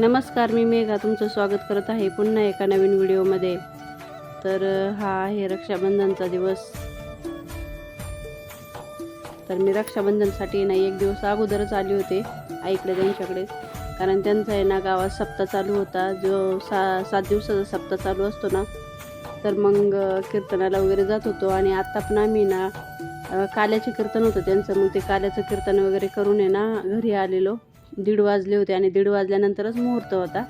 नमस्कार मी मेघा तुमचं स्वागत करत आहे पुन्हा एका नवीन व्हिडिओमध्ये. तर हा आहे रक्षाबंधनचा दिवस. तर मी रक्षाबंधनसाठी ना एक दिवस अगोदरच आली होते आईकडे त्यांच्याकडे. कारण त्यांचा आहे ना गावात सप्ताह चालू होता. जो सा सात दिवसाचा सप्ताह चालू असतो ना तर मग कीर्तनाला वगैरे जात होतो. आणि आत्ता पण आम्ही ना काल्याचे कीर्तन होतं त्यांचं. मग ते काल्याचं कीर्तन वगैरे करून आहे ना घरी आलेलो. दीड वाजले होते आणि दीड वाजल्यानंतरच मुहूर्त होता.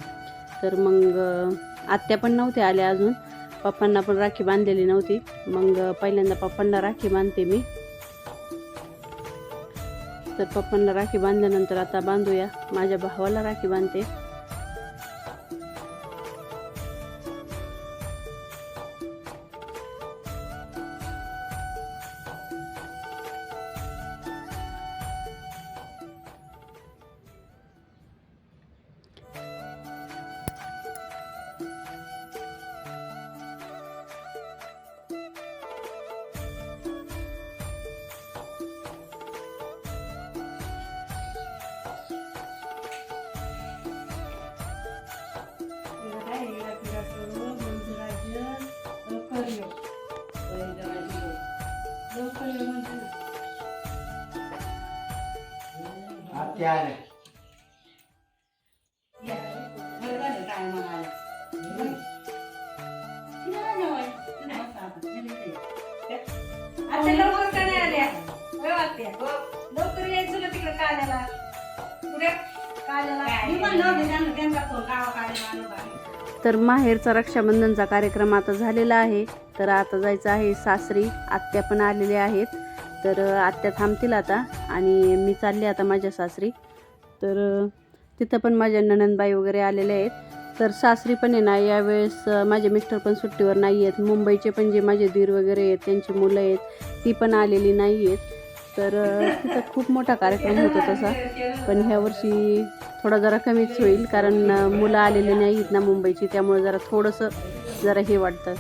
तर मग आत्या पण नव्हत्या आल्या अजून. पप्पांना पण राखी बांधलेली नव्हती. मग पहिल्यांदा पप्पांना राखी बांधते मी. तर पप्पांना राखी बांधल्यानंतर आता बांधूया. माझ्या भावाला राखी बांधते. आत्या आल्या. आता लवकर का नाही आल्या होय वाटते लवकर यायचं ना तिकडे काल्याला कुठे काल्याला मी म्हणलं होते त्यांना त्यांचा फोन गावाकडे आणू का तर माहेरचा रक्षाबंधनचा कार्यक्रम आता झालेला आहे. तर आता जायचं आहे सासरी. आत्या पण आलेले आहेत. तर आत्या थांबतील आता आणि मी चालले आता माझ्या सासरी. तर तिथं पण माझ्या ननंदबाई वगैरे आलेले आहेत. तर सासरी पण आहे ना यावेळेस माझे मिस्टर पण सुट्टीवर नाही आहेत मुंबईचे पण जे माझे दीर वगैरे आहेत त्यांची मुलं आहेत ती पण आलेली नाही आहेत तर तिथं खूप मोठा कार्यक्रम होतो तसा. पण ह्या वर्षी थोडा जरा कमीच होईल कारण मुलं आलेले नाही आहेत ना मुंबईची त्यामुळे जरा थोडंसं जरा हे वाटतं.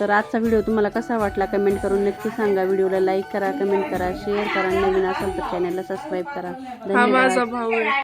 तर आजचा व्हिडिओ तुम्हाला कसा वाटला कमेंट करून नक्की सांगा. व्हिडिओला लाईक करा कमेंट करा शेअर करा नवीन असेल तर चॅनलला सबस्क्राईब करा. धन्यवाद.